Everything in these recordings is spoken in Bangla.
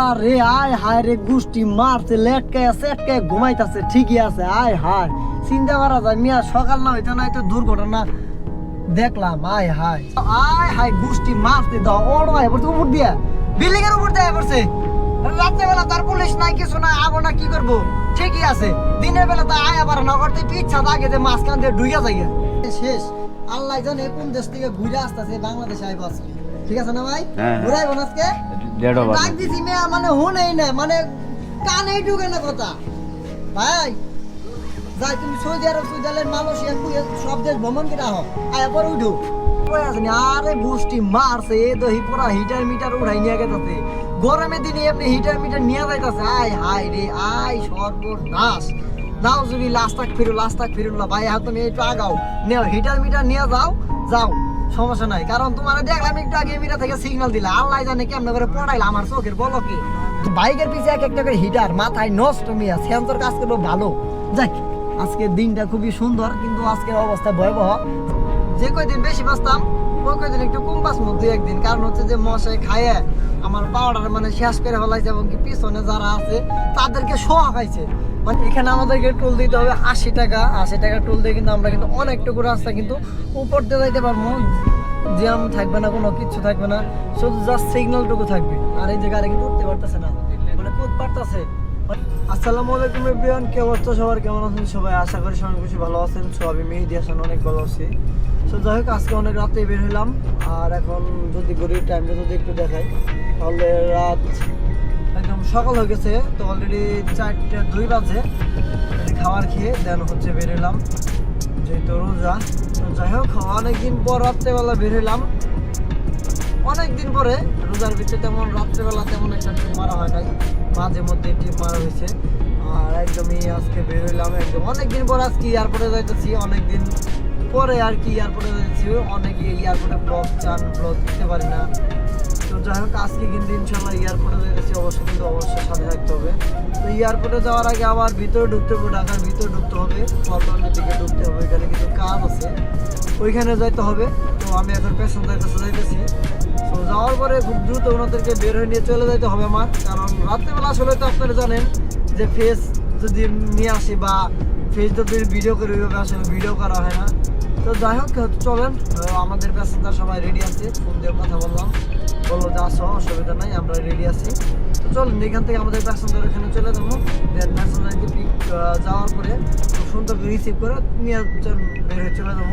আল্লাহ রে, আয় হায় রে, গুষ্টি মারছে ঠিকই আছে, আয় হায়। চিন্তা করা যায়, মিয়া, সকাল না না দুর্ঘটনা দেখলাম, আয় হায়। আয় হায়, গুষ্টি দাও পড়ছে উপর দিয়া। তার পুলিশ নাই, কিছু নাই, আবো না, কি করব? ঠিকই আছে। দিনের বেলা তা আয় আবার নগর থেকে ইচ্ছা থাকে যে মাঝখান দিয়ে ডুইয়া যায় শেষ। আল্লাহ জানে কোন দেশ থেকে ঘুরে আসতেছে, বাংলাদেশে আইব ঠিক আছে না ভাই? হ্যাঁ। ঘুরাইব না আজকে? দেড় ডাক দিছি মেয়া মানে হুনেই না মানে কানেই ঢুকে না কথা। ভাই যাই তুমি সৌদি আরব সুইজারল্যান্ড মালয়েশিয়া সব দেশ ভ্রমণ করে আহ। আয়া পরে উঠো। আরে গোষ্ঠী মারছে এ দহি পুরা হিটার মিটার উঠাই নিয়ে গেছে গরমের দিনে এমনি হিটার মিটার নিয়ে যাইতাছে। আয় হায় রে আয় সর্বনাশ। নাও যদি লাস্টাক ফিরো লাস্টাক ফিরো না ভাই হাত তুমি একটু আগাও। নেও হিটার মিটার নিয়ে যাও যাও। সমস্যা নাই। কারণ তোমার দেখলাম একটু আগে মিটা থেকে সিগন্যাল দিলা। আল্লাহ জানে কেমন করে পড়াইলা আমার চোখের, বলো কি? বাইকের পিছে এক একটা করে হিটার মাথায় নষ্ট মিয়া সেন্সর কাজ করব ভালো। যাই আজকের দিনটা খুবই সুন্দর, কিন্তু আজকের অবস্থা ভয়াবহ। যে কয়দিন বেশি বাঁচতাম ওই কয়দিন একটু কম বাঁচবো দুই একদিন কারণ হচ্ছে যে মশাই খাইয়ে আমার পাউডার মানে শেষ করে ফেলাইছে এবং কি পিছনে যারা আছে, তাদেরকে খাইছে। মানে এখানে আমাদেরকে টোল দিতে হবে আশি টাকা। আশি টাকা টোল দিয়ে কিন্তু আমরা কিন্তু অনেকটুকু রাস্তা কিন্তু উপর দিয়ে যাইতে পারব। জ্যাম থাকবে না, কোনো কিচ্ছু থাকবে না। শুধু জাস্ট সিগন্যালটুকু থাকবে। আর এই যে গাড়ি কিন্তু উঠতে পারতেছে না। মানে কুদ পারতেছে। আসসালামু আলাইকুম এভরিওয়ান কি অবস্থা সবার? কেমন আছেন সবাই? আশা করি সবাই বেশি ভালো আছেন। সো আমি মেহেদি হাসান, অনেক ভালো আছি। সো যাই হোক আজকে অনেক রাতে বের হলাম আর এখন যদি ঘড়ির টাইমটা যদি একটু দেখাই, তাহলে রাত একদম সকাল হয়ে গেছে। তো অলরেডি চারটে দুই বাজে। খাবার খেয়ে দেন হচ্ছে বের হলাম যেহেতু রোজা। তো যাই হোক অনেকদিন পর রাত্রেবেলা বের হলাম অনেক দিন পরে রোজার ভিতরে তেমন রাত্রেবেলা তেমন একটা ট্রিপ মারা হয় নাই। মাঝে মধ্যে ট্রিপ মারা হয়েছে। আর একদমই আজকে বের হইলাম একদম। অনেকদিন পর আজকে এয়ারপোর্টে যাইতেছি। অনেকদিন পরে আর কি এয়ারপোর্টে যাইতেছি অনেকে এয়ারপোর্টে ব্লগ চান, ব্লগ দিতে পারি না। তো যাই হোক, আজকে কিন্তু ইনশাল্লাহ এয়ারপোর্টে যাইতেছি অবশ্যই কিন্তু অবশ্যই সাথে থাকতে হবে। তো এয়ারপোর্টে যাওয়ার আগে আবার ভিতরে ঢুকতে হবে, ঢাকার ভিতরে ঢুকতে হবে। পল্টনের দিকে ঢুকতে হবে, এখানে কিন্তু কাজ আছে। ওইখানে যাইতে হবে। তো আমি এখন প্যাসেঞ্জার কাছে যাইতেছি। তো যাওয়ার পরে খুব দ্রুত ওনাদেরকে বের হয়ে নিয়ে চলে যাইতে হবে আমার। কারণ রাত্রেবেলা আসলে তো আপনারা জানেন যে ফেস যদি নিয়ে আসি বা ফেস যদি ভিডিও করে আসলে ভিডিও করা হয় না। তো যাই হোক চলেন। আমাদের প্যাসেঞ্জার সবাই রেডি আছে। ফোন দিয়ে কথা বললাম। বলল যে, আসো, অসুবিধা নাই, আমরা রেডি আছি। তো চলেন, এখান থেকে আমাদের প্যাসেঞ্জার এখানে চলে যাব। দেন প্যাসেঞ্জারকে পিক যাওয়ার পরে খুব সুন্দর রিসিভ করে নিয়ে বের হয়ে চলে যাব।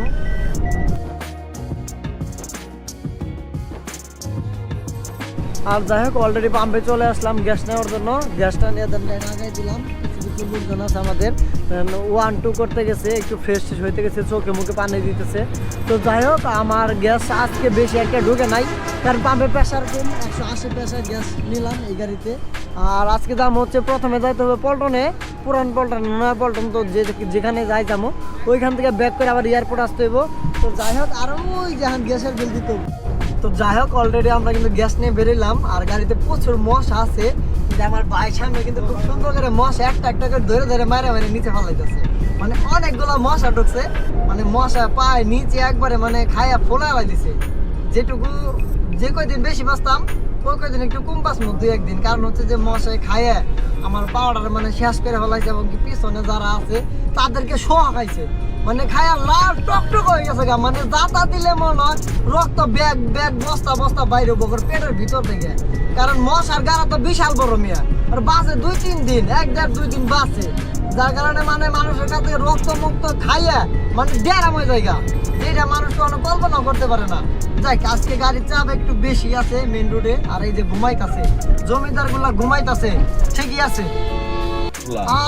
আর যাই হোক অলরেডি পাম্পে চলে আসলাম গ্যাস নেওয়ার জন্য। গ্যাসটা নিয়ে দেন লাইন আগাই দিলাম। লোকজন আছে আমাদের ওয়ান টু করতে গেছে, একটু ফ্রেশ ট্রেশ হইতে গেছে, চোখে মুখে পানি দিতেছে। তো যাই হোক, আমার গ্যাস আজকে বেশি একটা ঢুকে নাই, কারণ পাম্পে প্রেশার কম, একশো আশি প্রেশার গ্যাস নিলাম এই গাড়িতে। আর আজকে দাম হচ্ছে প্রথমে যাইতে হবে পল্টনে, পুরান পল্টন, নয়া পল্টন তো যে যেখানে যাই যাব, ওইখান থেকে ব্যাক করে আবার এয়ারপোর্ট আসতে হইব। তো যাই হোক আরও ওই যেখান গ্যাসের বিল দিতে। তো যাই হোক অলরেডি আমরা কিন্তু গ্যাস নিয়ে বেরোলাম, আর গাড়িতে প্রচুর মশা আছে। আমার ভাই সামনে কিন্তু খুব সুন্দর করে মশা একটা একটা করে ধরে ধরে মারে মারে নিচে ফেলাইতেছে। মানে অনেকগুলো মশা ঢুকছে মানে মশা পায় নিচে একবারে মানে খাইয়া ফোলা দিছে যেটুকু যে কয়দিন বেশি বাঁচতাম, ওই কয়দিন একটু কম বাঁচবো দুই একদিন। কারণ হচ্ছে যে মশায় খাইয়ে আমার পাউডার মানে শেষ করে ফেলাইছে এবং পিছনে যারা আছে, তাদেরকে শোয়া খাইছে মানে খায়া লাল টকটক হয়ে গেছে গা মানে দাঁতা দিলে মনে হয়, রক্ত ব্যাগ ব্যাগ, বস্তা বস্তা বাইরে বকর পেটের ভিতর থেকে। কারণ মশার গাড়া তো বিশাল বড় মিয়া। আর বাসে দুই তিন দিন, এক দেড় দুই দিন বাসে। যার কারণে মানে মানুষের কাছে রক্ত মুক্ত খাইয়া মানে ডেরাম হয়ে যায় গা। মানুষ কোনো কল্পনা করতে পারে না। যাই আজকে গাড়ির চাপ একটু বেশি আছে মেন রোডে আর এই যে ঘুমাইতাছে জমিদারগুলা ঘুমাইতাছে, ঠিকই আছে।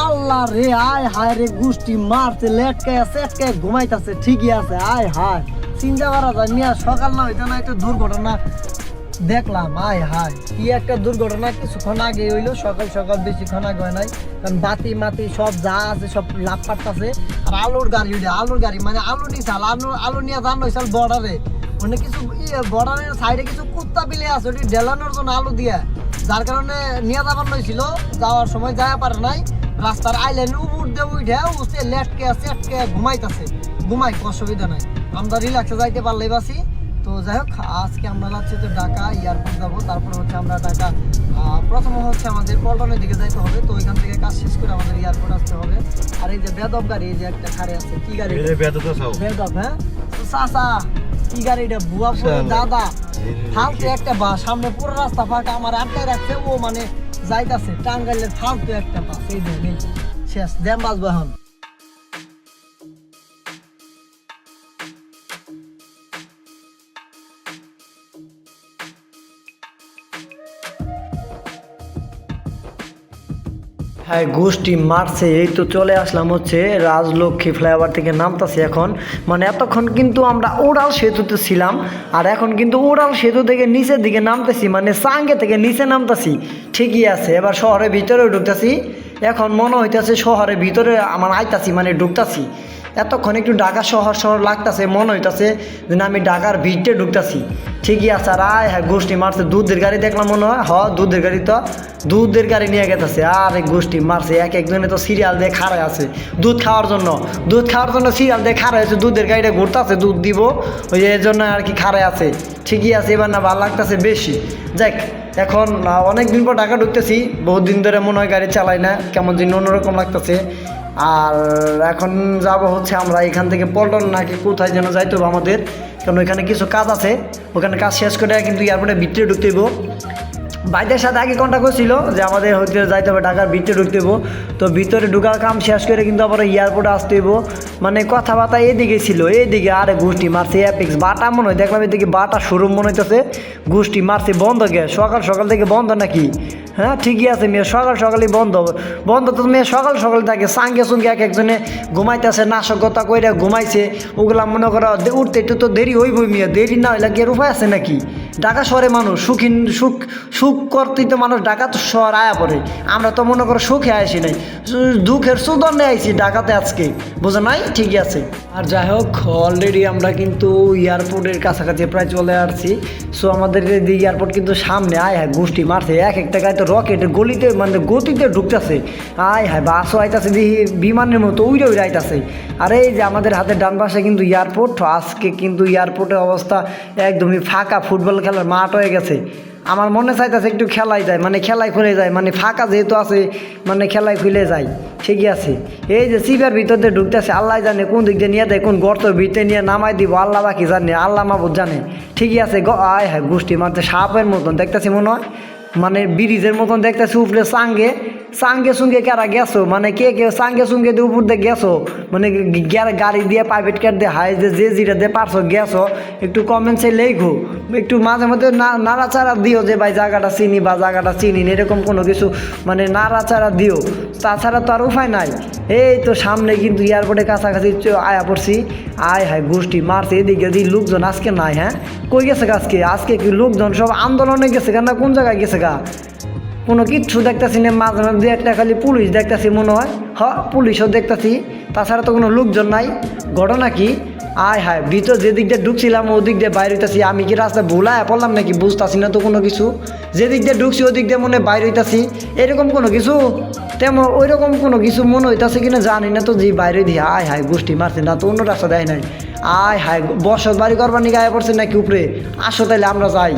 আল্লাহ রে, আয় হায় রে, গুষ্টি মারছে, লেটকে সেটকে ঘুমাইতাছে, ঠিকই আছে, আয় হায়। চিন্তা করা যায়, মিয়া, সকাল না হইতে না একটু দুর্ঘটনা দেখলাম, আয় হায়। কি একটা দুর্ঘটনা, কিছুক্ষণ আগে হইল, সকাল সকাল বেশিক্ষণ আগে হয় নাই। কারণ বাতি মাতি সব যা আছে, সব লাভ পাঠাছে আর আলুর গাড়ি ওইটা আলুর গাড়ি মানে আলু নিছাল আলু আলু নিয়ে যান বর্ডারে মানে কিছু বর্ডারের সাইডে কিছু কুত্তা বিলে আছে, ওটি ডেলানোর জন্য আলু দিয়ে। যার কারণে নিয়ে যাবার নইছিল যাওয়ার সময় যাওয়া পারে নাই। রাস্তার আইলেন উপর দিয়ে উঠে উঠে লেটকে সেটকে ঘুমাইতেছে। ঘুমাই অসুবিধা নাই। আমরা রিল্যাক্সে যাইতে পারলেই বাসি তো যাই হোক আজকে আমরা যাচ্ছি তো ঢাকা এয়ারপোর্ট যাব। তারপর হচ্ছে আমরা ঢাকা প্রথম হচ্ছে আমাদের পল্টনের দিকে যাইতে হবে। তো ওইখান থেকে কাজ শেষ করে আমাদের এয়ারপোর্ট আসতে হবে। আর এই যে বেদব গাড়ি এই যে একটা খারে আছে কি গাড়ি? বেদব হ্যাঁ? চাচা কি গাড়ি এটা বুয়া পুরো দাদা ফালতু একটা বাস সামনে পুরো রাস্তা ফাঁকা আমার একটা রাখছে ও মানে যাইতাছে টাঙ্গাইলের ফালতু একটা বাস এই দেখেন শেষ দেম বাস এখন হ্যাঁ গোষ্ঠী মারছে, এই তো চলে আসলাম হচ্ছে রাজলক্ষ্মী ফ্লাইওভার থেকে নামতাছি এখন। মানে এতক্ষণ কিন্তু আমরা ওড়াল সেতুতে ছিলাম, আর এখন কিন্তু ওড়াল সেতু থেকে নিচের দিকে নামতেছি মানে সাঙ্গে থেকে নিচে নামতাছি। ঠিকই আছে, এবার শহরের ভিতরে ঢুকতেছি, এখন মনে হইতেছে শহরের ভিতরে আমার আইতাছি মানে ঢুকতাছি। এতক্ষণ একটু ঢাকা শহর শহর লাগতাছে, মনে হইতাছে যে না আমি ঢাকার ভিড়তে ঢুকতাছি। ঠিকই আছে, আর আয় হ্যাঁ গোষ্ঠী মারছে, দুধের গাড়ি দেখলাম মনে হয়, হ, দুধের গাড়ি তো, দুধের গাড়ি নিয়ে গেছে আর গোষ্ঠী মারছে, এক একজনে তো সিরিয়াল দিয়ে খাড়ায় আছে। দুধ খাওয়ার জন্য, দুধ খাওয়ার জন্য সিরিয়াল দিয়ে খাড়ায় আছে, দুধের গাড়িটা ঘুরতেছে, দুধ দিব, ওই এর জন্য আর কি খাড়ায় আছে। ঠিকই আছে, এবার না ভালো লাগতেছে বেশি। যাক, এখন অনেক দিন পর ঢাকা ঢুকতেছি বহুত দিন ধরে মনে হয় গাড়ি চালাই না, কেমন যেন অন্যরকম লাগতেছে। আর এখন যাব হচ্ছে আমরা এখান থেকে পল্টন নাকি কোথায় যেন যাইতে হবে আমাদের। কারণ ওইখানে কিছু কাজ আছে। ওখানে কাজ শেষ করে কিন্তু এয়ারপোর্টে ভিতরে ঢুকতে হইব। বাইদের সাথে আগে কন্ট্যাক্ট করছিল যে আমাদের হইতে যাইতে হবে ঢাকার ভিতরে ঢুকতে হইব। তো ভিতরে ঢুকার কাম শেষ করে কিন্তু আবার এয়ারপোর্টে আসতে হইব। মানে কথাবার্তা এদিকে ছিল এইদিকে আরে গোষ্ঠী মারছে অ্যাপিক্স বাটা মনে হয়। দেখলাম এদিকে বাটা শোরুম মনে হইতেছে। গোষ্ঠী মারছে, বন্ধ গে সকাল সকাল থেকে বন্ধ নাকি? হ্যাঁ ঠিকই আছে, মেয়ে সকাল সকালই বন্ধ। বন্ধ তো মেয়ে সকাল সকাল থাকে, সাঙ্গে সঙ্গে এক একজনে ঘুমাইতেছে, নাশকতা কইরা ঘুমাইছে। ওগুলা মনে করো উঠতে একটু তো দেরি হইবই মেয়ে, দেরি না হইলে কি উপায় আছে নাকি? ঢাকা শহরে মানুষ, সুখী সুখ সুখ করতেই তো মানুষ ঢাকা তো শহর আয়া পড়ে। আমরা তো মনে করো সুখে আসি নাই দুঃখের সুদণ্ডে আইছি ঢাকাতে আজকে, বোঝো নাই? ঠিকই আছে। আর যাই হোক অলরেডি আমরা কিন্তু এয়ারপোর্টের কাছাকাছি প্রায় চলে আসছি। সো আমাদের এয়ারপোর্ট কিন্তু সামনে, আয় হ্যাঁ গোষ্ঠী মারছে এক একটা গায়ে তো রকেট গলিতে মানে গতিতে ঢুকতেছে। আয় হায়, বাসও আইতাছে দেখি, বিমানের মতো উইরে উইরে আইতাছে। আর এই যে আমাদের হাতের ডান পাশে কিন্তু এয়ারপোর্ট আজকে কিন্তু এয়ারপোর্টের অবস্থা একদমই ফাঁকা ফুটবল খেলার মাঠ হয়ে গেছে। আমার মনে চাইতেছে একটু খেলাই যায় মানে খেলাই খুলে যায় মানে ফাঁকা যেহেতু আছে মানে খেলাই খুলে যায়, ঠিকই আছে। এই যে সিপার ভিতর দিয়ে ঢুকতেছে, আল্লাহ জানে কোন দিক দিয়ে নিয়ে দেয় কোন গর্ত ভিতরে নিয়ে নামাই দিব, আল্লাহ বাকি জানে, আল্লাহ মাবুদ জানে, ঠিকই আছে। আয় হ্যাঁ গোষ্ঠী মারতে সাপের মতন, দেখতেছি মনে হয়? মানে ব্রিজের মতন দেখতেছি, উপরে সাঙ্গে সাঙ্গে সুঙ্গে কারা গেছো? মানে কে কে সাঙ্গে সুঙ্গে দিয়ে উপর দিয়ে গেছো? মানে গাড়ি দিয়ে প্রাইভেট কার দিয়ে, হাই যে যে যেটা দিয়ে পারছ, গেছো, একটু কমেন্টসে লেখো। একটু মাঝে মধ্যে নাড়াচাড়া দিও যে, ভাই, জায়গাটা চিনি বা জায়গাটা চিনি এরকম কোনো কিছু মানে নাড়াচাড়া দিও। তাছাড়া তো আর উপায় নাই। এই তো সামনে কিন্তু এয়ারপোর্টে কাছাকাছি আয়া পড়ছি। আয় হায়, গোষ্ঠী মারছে। এদিকে দিয়ে লোকজন আজকে নাই হ্যাঁ? কই গেছে আজকে? আজকে কি লোকজন সব আন্দোলনে গেছে না কোন জায়গায় গেছে গা। কোনো কিচ্ছু দেখতেছি না, মাঝে মধ্যে একটা খালি পুলিশ দেখতেছি মনে হয়। হ, পুলিশও দেখতেছি। তাছাড়া তো কোনো লোকজন নাই। ঘটনা কি? আয় হায়, ভিতর যে দিক দিয়ে ঢুকছিলাম, ও দিক দিয়ে বাইরে হইতাছি। আমি কি রাস্তায় ভুলায় পড়লাম নাকি? বুঝতাছি না তো কোনো কিছু। যে দিক দিয়ে ঢুকছি, ওদিক দিয়ে মনে বাইরে হইতাছি। এরকম কোনো কিছু? তেমন ওই রকম কোনো কিছু মনে হইতাছে কিনা জানি না তো যে বাইরে দিয়ে আয় হায়, গোষ্ঠী মারছে না তো, অন্য রাস্তা দেয় নাই। আয় হায়, বসত বাড়ি করবার নিয়ে গায়ে পড়ছে নাকি উপরে? আসো তাইলে আমরা যাই।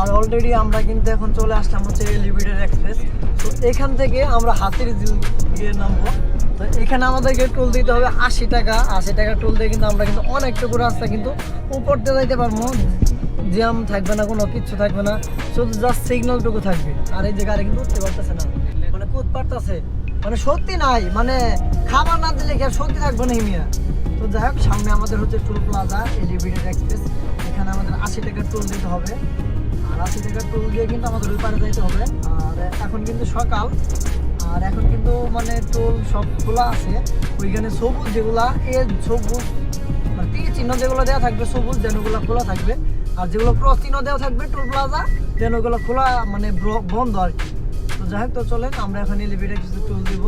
আর অলরেডি আমরা কিন্তু এখন চলে আসলাম হচ্ছে এলিভেটেড এক্সপ্রেস তো এখান থেকে আমরা হাতির ঝিল গিয়ে নামবো। তো এখানে আমাদেরকে টোল দিতে হবে আশি টাকা। আশি টাকা টোল দিয়ে কিন্তু আমরা কিন্তু অনেকটুকু রাস্তা কিন্তু উপর দিয়ে যাইতে পারব। জ্যাম থাকবে না, কোনো কিচ্ছু থাকবে না। শুধু জাস্ট সিগন্যালটুকু থাকবে। আর এই যে গাড়ি কিন্তু উঠতে পারতেছে না। মানে কুদ পারতেছে। মানে সত্যি নাই। মানে খাবার না দিলে কি আর সত্যি থাকবে না হিমিয়া তো যাই হোক, সামনে আমাদের হচ্ছে টোল প্লাজা এলিভেটেড এক্সপ্রেস এখানে আমাদের আশি টাকা টোল দিতে হবে। আর আশি টাকা টোল দিয়ে কিন্তু আমাদের ওই পারে যাইতে হবে। আর এখন কিন্তু সকাল। আর এখন কিন্তু মানে টোল সব খোলা আছে। ওইখানে সবুজ যেগুলা, এ সবুজ মানে তীর চিহ্ন যেগুলো দেওয়া থাকবে, সবুজ যেন খোলা থাকবে। আর যেগুলো ক্রস চিহ্ন দেওয়া থাকবে, টোল প্লাজা যেন ওগুলো খোলা মানে বন্ধ আর কি। তো যাই হোক, তো চলেন, আমরা এখন এলিভেটে কিছু টোল দিব.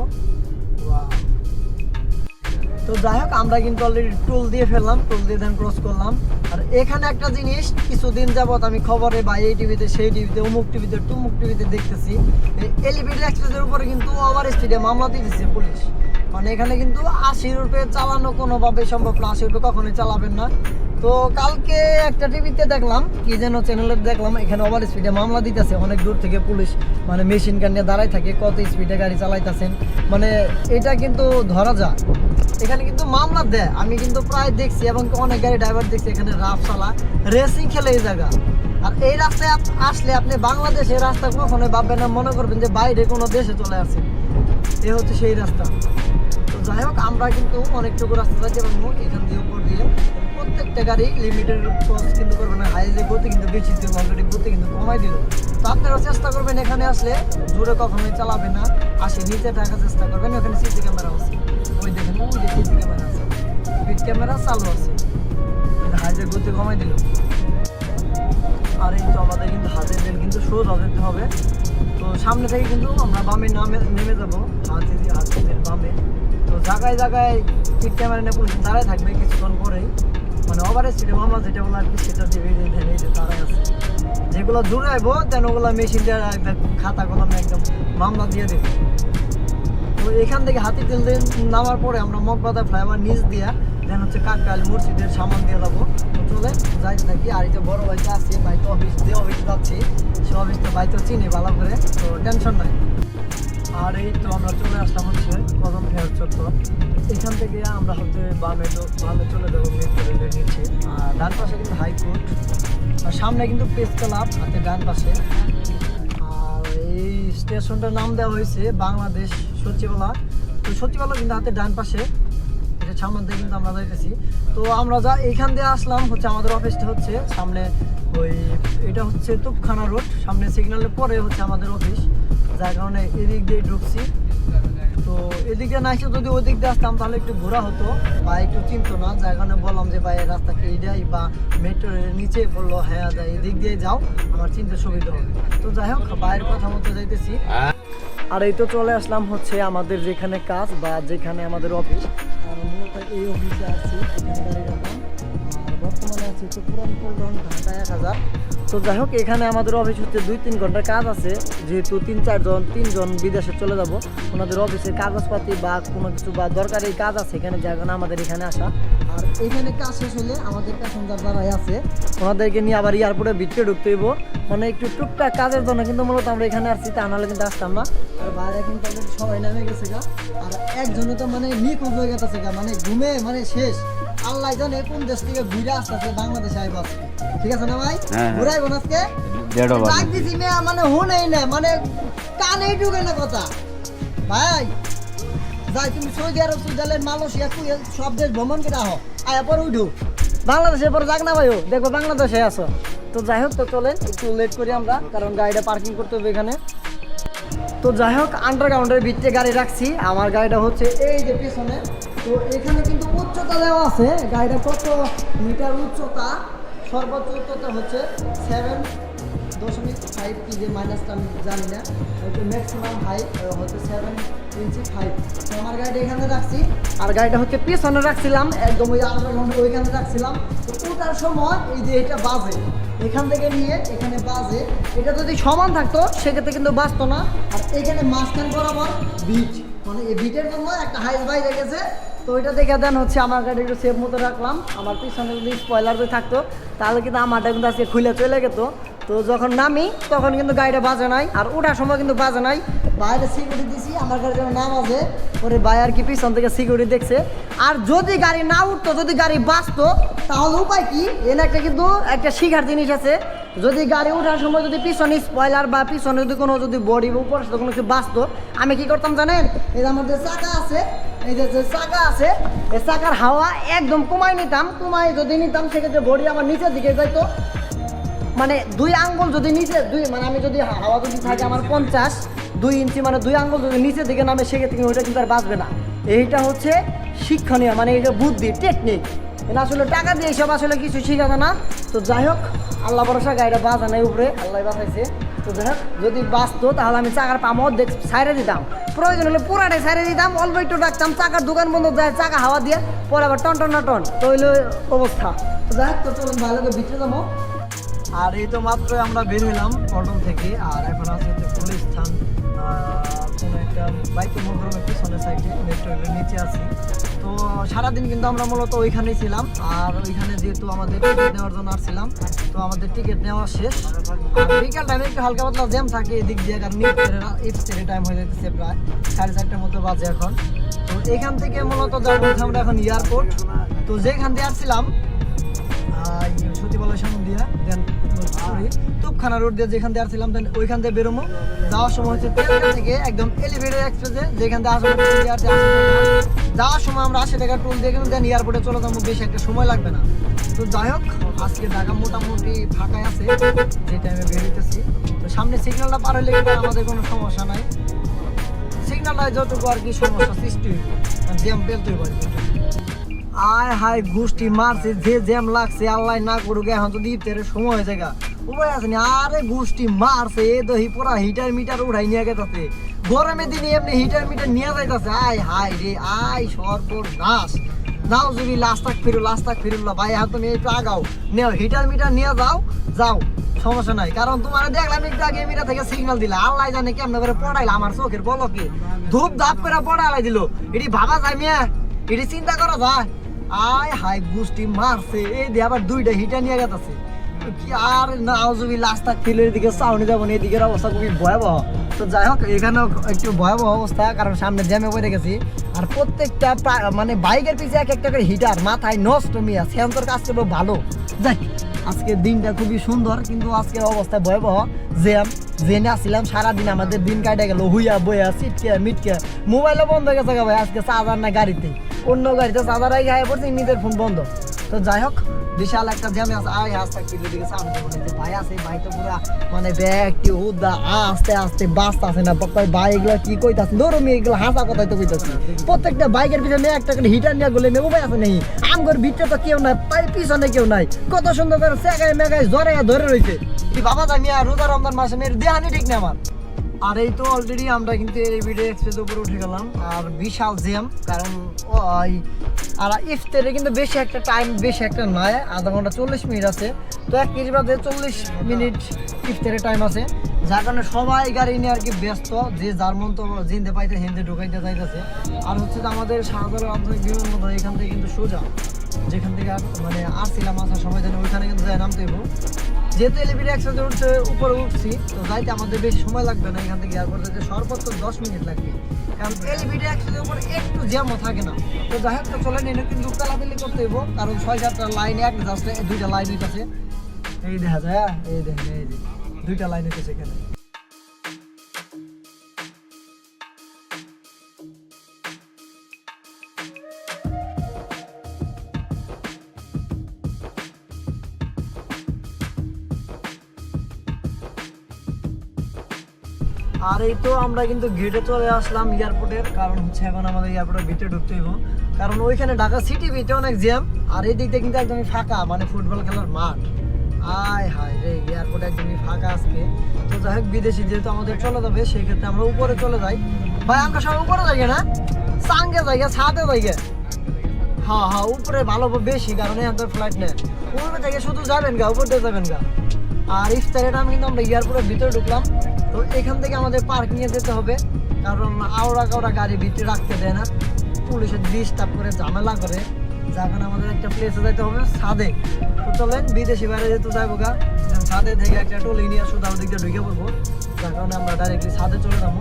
তো যাই হোক, আমরা কিন্তু অলরেডি টোল দিয়ে ফেললাম টোল দিয়ে দেন ক্রস করলাম। আর এখানে একটা জিনিস, কিছুদিন যাবৎ আমি খবরে বা এই টিভিতে, সেই টিভিতে, অমুক টিভিতে, টুমুক টিভিতে দেখতেছি। এলিভেটেড এক্সপ্রেসের উপরে কিন্তু ওভার স্পিডে মামলা দিয়ে দিচ্ছে পুলিশ। মানে এখানে কিন্তু আশি রুপে চালানো কোনোভাবে সম্ভব না, আশি রুপে কখনোই চালাবেন না। তো কালকে একটা টিভিতে দেখলাম, কি যেন চ্যানেলে দেখলাম, এখানে ওভার স্পিডে মামলা দিতেছে, অনেক দূর থেকে পুলিশ মানে মেশিন গান নিয়ে দাঁড়ায় থাকে, কত স্পিডে গাড়ি চালাইতেছেন। মানে এটা কিন্তু ধরা যায় এখানে কিন্তু মামলা দেয়, আমি কিন্তু প্রায় দেখছি, এবং অনেক গাড়ি ড্রাইভার দেখছি, এখানে রাফ চালা রেসিং খেলে এই জায়গা। আর এই রাস্তায় আসলে আপনি বাংলাদেশের রাস্তা কখনোই ভাববেন না, মনে করবেন যে বাইরে কোনো দেশে চলে আসে এ হচ্ছে সেই রাস্তা। যাই হোক, আমরা কিন্তু অনেকটুকু রাস্তা যাইতে পারব এখান দিয়ে উপর দিয়ে প্রত্যেকটা গাড়ি লিমিটেড ক্রস কিন্তু করবে না হাইওয়ে গতি কিন্তু বেশি দিল অলরেডি গতি কিন্তু কমাই দিল তো আপনারা চেষ্টা করবেন এখানে আসলে জোরে কখনোই চালাবে না, আসে নিচে থাকার চেষ্টা করবেন ওখানে সিসি ক্যামেরা আছে। ওই দেখেন, ওই যে সিসি ক্যামেরা আছে। স্পিড ক্যামেরা, চালু আছে। হাইওয়ে গতি কমাই দিল। আর এই তো আমাদের কিন্তু বেল কিন্তু সোজা যেতে হবে। তো সামনে থেকে কিন্তু আমরা বামে নামে, নেমে যাব। হাতে দিয়ে হাতের বামে। জায়গায় জায়গায় পিক ক্যামেরা নিয়ে পুলিশ দাঁড়ায় থাকবে কিছুক্ষণ পরেই। মানে ওভার স্পিডে মামলা যেটা বলে আর কি, সেটা যে ধ্যান যে দাঁড়ায় আছে। যেগুলো জোরে আইবো তেন ওগুলো মেশিন দিয়ে খাতা কলমে একদম মামলা দিয়ে দেবে। তো এখান থেকে হাতি তেল দিয়ে নামার পরে আমরা মগবাদা ফ্লাইওভার নিচ দিয়া, দেন হচ্ছে কাকাল মসজিদের সামান দিয়ে যাব। চলে যাইতে থাকি আর যে বড় ভাইটা আছে, ভাই তো অফিস দিয়ে অফিস যাচ্ছি, সে অফিসটা ভাই তো চিনি ভালো করে, তো টেনশন নাই। আর এই তো আমরা চলে আসলাম হচ্ছে কদম ফেয়ার চত্বর। এখান থেকে আমরা হচ্ছে বামে বামে চলে যাব মেট্রো রেলের নিচে। আর ডান পাশে কিন্তু হাইকোর্ট আর সামনে কিন্তু প্রেস ক্লাব হাতে ডান পাশে। আর এই স্টেশনটার নাম দেওয়া হয়েছে বাংলাদেশ সচিবালয়। তো সচিবালয় কিন্তু হাতে ডান পাশে। এটা সামনে দিয়ে কিন্তু আমরা যাইতেছি। তো আমরা যা এইখান দিয়ে আসলাম হচ্ছে আমাদের অফিসটা হচ্ছে সামনে ওই এটা হচ্ছে তুপখানা রোড সামনে সিগন্যালের পরে হচ্ছে আমাদের অফিস যার কারণে এদিক দিয়ে ঢুকছি। তো এদিকে না এসে যদি ওদিক দিয়ে আসতাম, তাহলে একটু ঘোরা হতো। বা একটু চিনতো না, যার কারণে বললাম যে, ভাই রাস্তা কি এইটাই বা মেট্রোর নিচে? বলল হ্যাঁ দা এদিক দিয়ে যাও, আমার চিনতে সুবিধা হবে। তো যাই হোক বাইরের কথা মতো যাইতেছি। আর এই তো চলে আসলাম হচ্ছে আমাদের যেখানে কাজ বা যেখানে আমাদের অফিস আর মূলত এই অফিসে আছি বর্তমানে আছি তো পুরান ঢাকা এক হাজার। তো যাই হোক, এখানে আমাদের অফিস হচ্ছে দুই তিন ঘণ্টার কাজ আছে। যেহেতু তিন চারজন, তিনজন বিদেশে চলে যাব, ওনাদের অফিসে কাগজপাতি বা কোনো কিছু বা দরকারি কাজ আছে, এখানে যার কারণে আমাদের এখানে আসা। আর এখানে কাজ শেষ হলে আমাদের প্যাসেঞ্জার যারাই আছে, ওনাদেরকে নিয়ে আবার এয়ারপোর্টে ভিতরে ঢুকতে হইব। মানে একটু টুকটাক কাজের জন্য কিন্তু মূলত আমরা এখানে আসছি তা নাহলে কিন্তু আসতাম না। আর বাইরে কিন্তু আমাদের সবাই নামে গেছে গা। আর একজনে তো মানে নিখোঁজ হয়ে গেছে গা মানে ঘুমে মানে শেষ। আল্লাহ জানে কোন দেশ থেকে ঘুরে আসতেছে বাংলাদেশে আইব ঠিক আছে না ভাই? হ্যাঁ, হ্যাঁ। ঘুরাইব আজকে। ডাক দিছি মেয়ে মানে হুনেই না মানে কানেই ঢুকে না কথা। ভাই যাই তুমি Saudi Arab Switzerland Malaysia Kuwait সব দেশ ভ্রমণ করে আহ। আয়া পর উঠো। বাংলাদেশের পর যাক না ভাইও দেখো বাংলাদেশে আছো। তো যাই হোক তো চলেন একটু লেট করি আমরা কারণ গাড়িটা পার্কিং করতে হবে এখানে। তো যাই হোক আন্ডারগ্রাউন্ডের ভিতরে গাড়ি রাখছি। আমার গাড়িটা হচ্ছে এই যে পিছনে। তো এখানে কিন্তু উচ্চতা দেওয়া আছে, গাড়িটা কত মিটার উচ্চতা? সর্বোচ্চ উচ্চতা হচ্ছে সেভেন দশমিক ফাইভ কি যে মাইনাসটা আমি জানি না হয়তো ম্যাক্সিমাম হাইট হচ্ছে সেভেন ইঞ্চি ফাইভ তো আমার গাড়িটা এখানে রাখছি, আর গাড়িটা হচ্ছে পিছনে রাখছিলাম, একদম ওই আন্ডারগ্রাউন্ডে ওইখানে রাখছিলাম। তো ওটার সময় এই যে এটা বাজে, এখান থেকে নিয়ে এখানে বাজে। এটা যদি সমান থাকতো, সেক্ষেত্রে কিন্তু বাঁচতো না। আর এখানে মাঝখান বরাবর বিট মানে এই বিটের জন্য একটা হাইস বাইরে গেছে তো ওইটা দেখে দেন হচ্ছে আমার গাড়ি একটু সেফ মতো রাখলাম। আমার পিছনে যদি স্পয়লার যদি থাকতো, তাহলে কিন্তু আমারটা কিন্তু আজকে খুলে চলে যেত তো যখন নামি, তখন কিন্তু গাড়িটা বাজে নাই, আর ওঠার সময় কিন্তু বাজে নাই। বাইরে সিকিউরিটি দিছি, আমার গাড়ি যেন নাম আছে। ওরে ভাই, আর কি পিছন থেকে সিকিউরিটি দেখছে। আর যদি গাড়ি না উঠতো, যদি গাড়ি বাঁচতো, তাহলে উপায় কি? এর একটা কিন্তু একটা শিখার জিনিস আছে। যদি গাড়ি ওঠার সময় যদি পিছনে স্পয়লার বা পিছনে যদি কোনো যদি বডি উপর কোনো কিছু বাঁচতো। আমি কি করতাম জানেন? এই যে চাকা আছে এই যে চাকা আছে, এই চাকার হাওয়া একদম কমাই নিতাম, কমাই যদি নিতাম, সেক্ষেত্রে বডি আমার নিচের দিকে যাইতো। মানে দুই আঙ্গুল যদি নিচে, দুই মানে আমি যদি হাওয়া যদি থাকে আমার পঞ্চাশ, দুই ইঞ্চি মানে দুই আঙ্গুল যদি নিচের দিকে নামে, সেক্ষেত্রে ওইটা কিন্তু আর বাঁচবে না। এইটা হচ্ছে শিক্ষণীয় মানে এটা বুদ্ধি টেকনিক এটা আসলে টাকা দিয়ে সব আসলে কিছু শেখাবে না। তো যাই হোক, আল্লাহ ভরসা, গাড়িটা নেই উপরে, আল্লাহ বাঁচাইছে। যদি বাঁচতো, তাহলে আমি চাকার পামও দেখ সাইডে দিতাম। প্রয়োজন হলে পুরাটাই সাইডে দিতাম, অল্প একটু রাখতাম, চাকার দোকান বন্ধ যায়, চাকা হাওয়া দিয়ে, পরে আবার টন টন টন, তো হইল অবস্থা। তো দেখ তো চলুন ভালো করে যাব। আর এই তো মাত্র আমরা বের হইলাম থেকে, আর এখন আছে পুলিশ স্থান বাইক মোগরমের পিছনের সাইডে হলো নিচে আছি। তো সারাদিন কিন্তু আমরা মূলত ওইখানেই ছিলাম। আর ওইখানে যেহেতু আমাদের টিকিট নেওয়ার জন্য আসছিলাম, তো আমাদের টিকিট নেওয়া শেষ। বিকাল টাইমে একটু হালকা পাতলা জ্যাম থাকে এদিক দিয়ে, কারণ ইফতারের টাইম হয়ে যেতেছে প্রায় সাড়ে চারটার মতো বাজে এখন। তো এখান থেকে মূলত যাব আমরা এখন এয়ারপোর্ট তো যেখান দিয়ে আসছিলাম সামন দিয়া, দেন তুপখানা রোড দিয়ে যেখান দিয়ে আসছিলাম, দেন ওইখান দিয়ে বেরোবো যাওয়ার সময় হচ্ছে থেকে একদম এলিভেটেড এক্সপ্রেসে যেখান দিয়ে টাকা যাওয়ার সময় আমরা আশি টাকা টোল দিয়ে দেন এয়ারপোর্টে চলে যাব, বেশি একটা সময় লাগবে না। তো যাই হোক, আজকে ঢাকা মোটামুটি ফাঁকাই আছে, যে টাইমে বেরোতেছি তো সামনে সিগন্যালটা পার হলে আমাদের কোনো সমস্যা নাই। সিগন্যালটা যতটুকু আর কি সমস্যা সৃষ্টি হইব জ্যাম আর কি। আয় হায় গোষ্ঠী মারছে, যে জ্যাম লাগছে, আল্লাহ না করুক, এখন যদি ইফতারের সময় হয়ে যায় উপায় আছে আরে গোষ্ঠী মারছে, এ দহি পুরা হিটার মিটার উড়াই নিয়ে গেছে গরমের দিনে এমনি হিটার মিটার নিয়ে যাইতেছে। আয় হায় রে, আয় সর্বনাশ। নাও যদি লাস্তাক ফিরু লাস্তাক ফিরুল্লাহ, ভাই, এখন তুমি একটু আগাও। নেও, হিটার মিটার নিয়ে যাও যাও, সমস্যা নাই। কারণ তোমার দেখলাম একটু আগে মিটা থেকে সিগন্যাল দিলা। আল্লাহ জানে কেমন করে পড়াইলা, আমার চোখের বলকে। ধূপ ধাপ করে পড়াইলাই দিল। এটি ভাবা যায় মিয়া, এটি চিন্তা করা যায়। আয় হাই গুষ্টি মারছে। এই দিয়ে আবার দুইটা হিটা নিয়ে গেছে কি আর না, যদি লাস্ট তাক ফিলের দিকে সাউনি যাব এদিকের অবস্থা খুবই ভয়াবহ। তো যাই হোক, এখানেও একটু ভয়াবহ অবস্থা, কারণ সামনে জ্যামে পড়ে গেছি। আর প্রত্যেকটা মানে বাইকের পিছে এক একটা করে হিটার, মাথায় নষ্ট মিয়া সেন্সর কাজ করব ভালো। যাই, আজকে দিনটা খুবই সুন্দর, কিন্তু আজকের অবস্থা ভয়াবহ। জ্যাম, জেনে আসছিলাম, সারাদিন আমাদের দিন কাটে গেল, হুইয়া বইয়া, সিটকে, মিটকে। মোবাইলও বন্ধ হয়ে গেছে ভাই, আজকে চার্জার না গাড়িতে। অন্য গাড়িতে চার্জার আই গায়ে পড়ছে নিজের ফোন বন্ধ। তো যাই হোক, বিশাল একটা জ্যামে আছে। আয়, আস্তে কিলো দিকে সামনে মনে ভাই আছে, ভাই তো পুরা মানে ব্যাগটি হুদা আস্তে আস্তে বাস্ত আছে না। কই ভাই, এগুলো কি কইতাছে? ধরো আমি এগুলো হাসা কথাই তো কইতাছি। প্রত্যেকটা বাইকের পিছনে একটা করে হিটার নিয়ে গেলে মেয়ে উপায় আছে নেই আমগর ভিতরে তো কেউ নাই পাই পিছনে কেউ নাই। কত সুন্দর করে সেগায় মেগায় জরে ধরে রয়েছে কি বাবা জানি, আর রোজা রমজান মাসে মেয়ের দেহানি ঠিক না আমার। আর এই তো অলরেডি আমরা কিন্তু এই ভিডিও এক্সপ্রেস উপরে উঠে গেলাম। আর বিশাল জ্যাম কারণ ওই আর ইফতারে কিন্তু বেশি একটা টাইম বেশি একটা নয়, আধা ঘণ্টা চল্লিশ মিনিট আছে। তো এক কেজি বাদে চল্লিশ মিনিট ইফতারের টাইম আছে। যার কারণে সবাই গাড়ি নিয়ে আর কি ব্যস্ত, যে যার মন তো জিনতে পাইতে হিন্দে ঢুকাইতে যাইতেছে আর হচ্ছে যে আমাদের শাহজালাল আন্তর্জাতিক বিমানবন্দর এখান থেকে কিন্তু সোজা, যেখান থেকে মানে আসছিলাম আসার সময় জানি ওইখানে কিন্তু যাই নামতে যেহেতু এলিভেটর একসাথে উঠছে, উপরে উঠছি, তো যাইতে আমাদের বেশি সময় লাগবে না এখান থেকে এয়ারপোর্ট যেতে সর্বোচ্চ দশ মিনিট লাগবে। কারণ এলিভেটর একসাথে উপরে একটু জ্যামও থাকে না। তো যাই হোক, তো চলেন এনে কিন্তু পেলাপিলি করতে হইব। কারণ ছয় সাতটা লাইন এক দুইটা লাইন হইতেছে। এই দেখা যায়? এই দেখেন, এই দুইটা লাইন হইতেছে এখানে। আর এই তো আমরা কিন্তু গেটে চলে আসলাম এয়ারপোর্টের কারণ হচ্ছে এখন আমাদের এয়ারপোর্টের ভিতরে ঢুকতে হইব। কারণ ওইখানে ঢাকা সিটি ভিতরে অনেক জ্যাম আর এই দিক দিয়ে কিন্তু একদমই ফাঁকা মানে ফুটবল খেলার মাঠ। আয় হায় রে এয়ারপোর্ট একদমই ফাঁকা আজকে। তো যাই হোক, বিদেশি যেহেতু আমাদের চলে যাবে সেই ক্ষেত্রে আমরা উপরে চলে যাই। ভাই, আমরা সব উপরে যাই না? সাঙ্গে যাই, ছাদে যাই। হ্যাঁ হ্যাঁ উপরে ভালো বেশি, কারণ এখান ফ্লাইট নেয় উপরে থেকে শুধু যাবেন গা, উপর দিয়ে যাবেন গা। আর ইফতারের টাইম কিন্তু আমরা এয়ারপোর্টের ভিতরে ঢুকলাম। তো এখান থেকে আমাদের পার্কিংয়ে যেতে হবে। কারণ আওড়া কাওড়া গাড়ি ভিতরে রাখতে দেয় না। পুলিশের ডিস্টার্ব করে ঝামেলা করে। কারণে আমাদের একটা প্লেসে যেতে হবে সাদে তো চলেন, বিদেশি বাইরে যেহেতু যাব গা সাদে থেকে একটা টলি নিয়ে শুধু আমাদের দিকটা ঢুকে পড়ব। যার কারণে আমরা ডাইরেক্টলি ছাদে চলে যাব।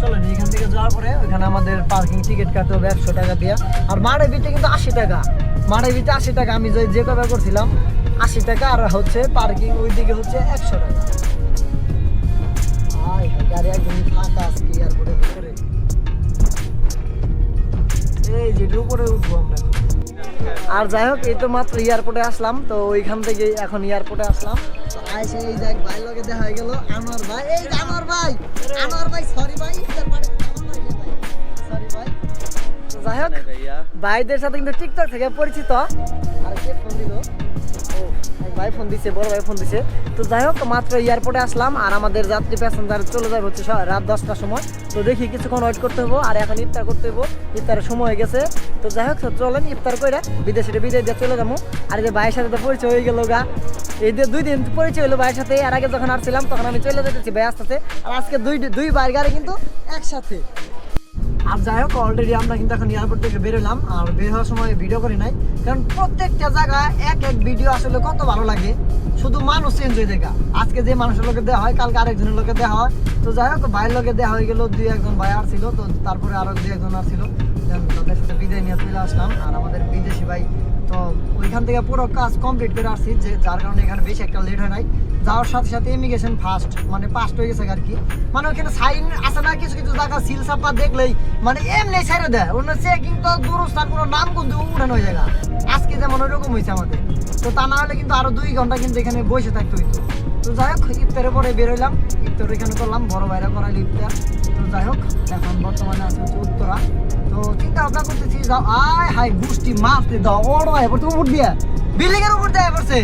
চলেন, এখান থেকে যাওয়ার পরে ওখানে আমাদের পার্কিং টিকিট কাটতে হবে একশো টাকা দিয়ে। আর মাড়ে বিটে কিন্তু আশি টাকা। মাড়ে বিটে আশি টাকা, আমি যে কবে করছিলাম, আশি টাকা আর হচ্ছে পার্কিং ওই দিকে হচ্ছে একশো টাকা। গাড়ি একদমই ফাঁকা আজকে এয়ারপোর্টের ভিতরে। এই যেটার উপরে উঠবো আমরা। আর যাই হোক এই তো মাত্র এয়ারপোর্টে আসলাম তো ওইখান থেকে এখন এয়ারপোর্টে আসলাম। আইসে এই দেখ ভাই লগে দেখা হয়ে গেল আনোয়ার ভাই। এই আনোয়ার ভাই আনোয়ার ভাই সরি ভাই সরি ভাই যাই হোক ভাইদের সাথে কিন্তু টিকটক থেকে পরিচিত। আর কে ফোন দিল? ভাই ফোন দিছে, বড় ভাই ফোন দিছে। তো যাই হোক, মাত্র এয়ারপোর্টে আসলাম আর আমাদের যাত্রী প্যাসেঞ্জার চলে যাবে হচ্ছে রাত দশটার সময়। তো দেখি কিছুক্ষণ ওয়েট করতে হব আর এখন ইফতার করতে হব। ইফতারের সময় হয়ে গেছে। তো যাই হোক চলেন ইফতার করে বিদেশে বিদেশ দিয়ে চলে যাব। আর যে ভাইয়ের সাথে তো পরিচয় হয়ে গেল গা। এই যে দুই দিন পরিচয় হলো ভাইয়ের সাথে। আর আগে যখন আসছিলাম, তখন আমি চলে যেতেছি, ভাই আসতে আর আজকে দুই দুই ভাইয়ের গাড়ি কিন্তু একসাথে। আর যাই হোক অলরেডি আমরা কিন্তু এখন এয়ারপোর্ট থেকে বেরোলাম আর বের হওয়ার সময় ভিডিও করি নাই। কারণ প্রত্যেকটা জায়গায় এক এক ভিডিও আসলে কত ভালো লাগে। শুধু মানুষ চেঞ্জ হয়ে দেখা। আজকে যে মানুষের লোকে দেওয়া হয়, কালকে আরেকজনের লোকে দেওয়া হয়। তো যাই হোক, ভাইয়ের লোকে দেওয়া হয়ে গেল, দুই একজন ভাই আর ছিল, তো তারপরে আরও দুই একজন আর ছিল। তাদের সাথে বিদায় নিয়ে চলে আসলাম। আর আমাদের বিদেশি ভাই, তো ওইখান থেকে পুরো কাজ কমপ্লিট করে আসছি, যে যার কারণে এখানে বেশি একটা লেট হয় নাই। যাওয়ার সাথে সাথে ইমিগ্রেশন ফার্স্ট মানে পাস্ট হয়ে গেছে আর কি মানে ওখানে সাইন আছে না, কিছু কিছু জায়গা সিল সাপা দেখলেই মানে এমনি ছেড়ে দেয়। অন্য চেকিং তো দূরস্থান, কোনো নাম কিন্তু উঠানো হয়ে যায় আজকে যেমন ওইরকম হয়েছে আমাদের। তো তা না হলে কিন্তু আরও দুই ঘণ্টা কিন্তু এখানে বসে থাকতে হইতো। তো যাই হোক, ইফতারের পরে বেরোলাম ইফতার এখানে করলাম, বড় ভাইরা করাইল ইফতার। তো যাই হোক, এখন বর্তমানে আছে হচ্ছে উত্তরা। তো চিন্তা ভাবনা করতেছি, যাও। আয় হাই গুষ্টি মারতে দাও ওড় হয় পড়তে উপর দিয়ে। বিল্ডিং এর উপর দিয়ে পড়ছে।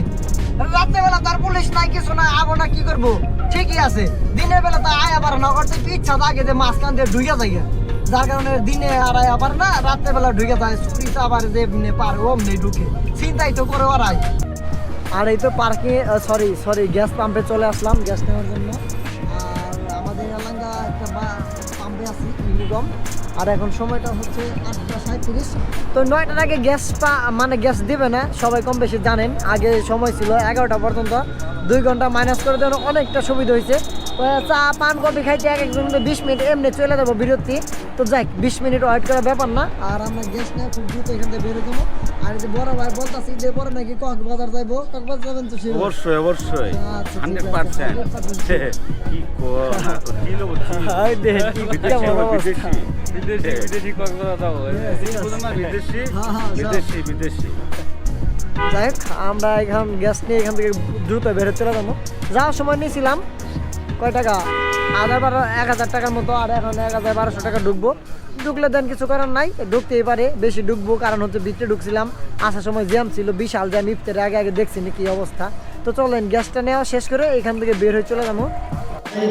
রাত্রেবেলা তার পুলিশ নাই, কিছু নাই আবো না কি করব? ঠিকই আছে। দিনের বেলা তো আয় আবার না করতে ইচ্ছা থাকে যে মাঝখান দিয়ে ঢুকে যায় যার কারণে দিনে আর আয় আবার না, রাত্রেবেলা ঢুকে যায় চুরিতে আবার যে পার, অমনি ঢুকে। চিন্তাই তো করে ওরাই। আর এই তো পার্কে সরি সরি গ্যাস পাম্পে চলে আসলাম গ্যাস নেওয়ার জন্য। আর আমাদের এলাকা একটা পাম্পে আছি ইউনিকম আর এখন সময়টা হচ্ছে আটটা সাঁত্রিশ তো নয়টার আগে গ্যাস পা মানে গ্যাস দিবে না, সবাই কম বেশি জানেন। আগে সময় ছিল এগারোটা পর্যন্ত। দুই ঘণ্টা মাইনাস করে দেওয়ার অনেকটা সুবিধা হয়েছে। চা পান কফি খাইতে এক একজন বিশ মিনিট এমনি চলে যাব বিরতি। তো যাই বিশ মিনিট ওয়েট করার ব্যাপার না। আর আমরা গ্যাস নিয়ে খুব দ্রুত এখান থেকে বেরো যাব। আর এই যে বড় ভাই বলতাছি যে পরে নাকি কক্সবাজার যাইবো। কক্সবাজার যাবেন তো sure? অবশ্যই অবশ্যই। Hundred percent. কি। বিদেশি কক্সবাজার যাব। বিদেশি। বিদেশি বিদেশি। যাই হোক আমরা এখন গ্যাস নিয়ে এখান থেকে দ্রুত বেরো চলে যাব। যাওয়ার সময় নিয়েছিলাম কয় টাকা? হাজার বারো, এক হাজার টাকার মতো, আর এখন এক হাজার বারোশো টাকা ঢুকবো। ঢুকলে দেন কিছু করার নাই, ঢুকতেই পারে, বেশি ঢুকবো, কারণ হচ্ছে ভিতরে ঢুকছিলাম, আসার সময় জ্যাম ছিল, বিশাল জ্যাম ইফতার আগে আগে দেখছি কি অবস্থা। তো চলেন, গ্যাসটা নেওয়া শেষ করে এখান থেকে বের হয়ে চলে যাব।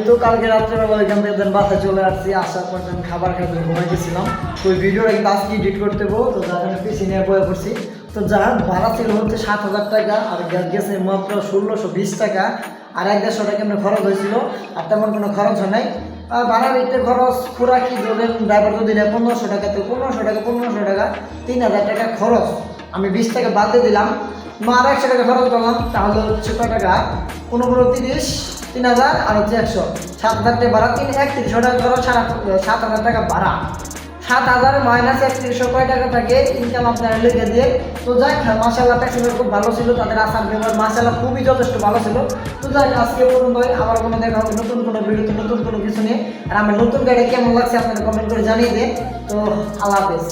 তো কালকে রাত্রেবেলা ওইখান থেকে দেন বাসায় চলে আসছি, আসার পর খাবার খাইতে ঘুমাই তো ভিডিওটা কিন্তু আজকে এডিট করতে তো পিছিয়ে নিয়ে বয়ে পড়ছি তো যা ভাড়া ছিল হচ্ছে সাত হাজার টাকা, আর গ্যাস গেছে মাত্র ষোলোশো বিশ টাকা, আর এক দেড়শো টাকা এমনি খরচ হয়েছিল, আর তেমন কোনো খরচ হয় নাই। আর ভাড়ার একটু খরচ খোরাকি ধরেন ড্রাইভার যদি নেয় পনেরোশো টাকা, তো পনেরোশো টাকা পনেরোশো টাকা, তিন হাজার টাকা খরচ। আমি বিশ টাকা বাদ দিয়ে দিলাম আর একশো টাকা খরচ করলাম, তাহলে হচ্ছে কয় টাকা? পনেরো, তিরিশ, তিন হাজার, আর হচ্ছে একশো। সাত হাজার টাকা ভাড়া, তিন একত্রিশশো টাকা খরচ সাত হাজার টাকা ভাড়া। সাত হাজার মাইনাস একত্রিশশো কয় টাকা থাকে? ইনকাম আপনারা লিখে দিয়ে তো যাই মাসাল্লাহ প্যাসেঞ্জার খুব ভালো ছিল, তাদের আসার ব্যবহার মাসাল্লাহ খুবই যথেষ্ট ভালো ছিল। তো যাই আজকে পর্যন্ত আবার কোনো দেখা হবে নতুন কোনো ভিডিওতে, নতুন কোনো কিছু নিয়ে। আর আমার নতুন গাড়ি কেমন লাগছে আপনারা কমেন্ট করে জানিয়ে দিয়ে তো আল্লাহ হাফেজ।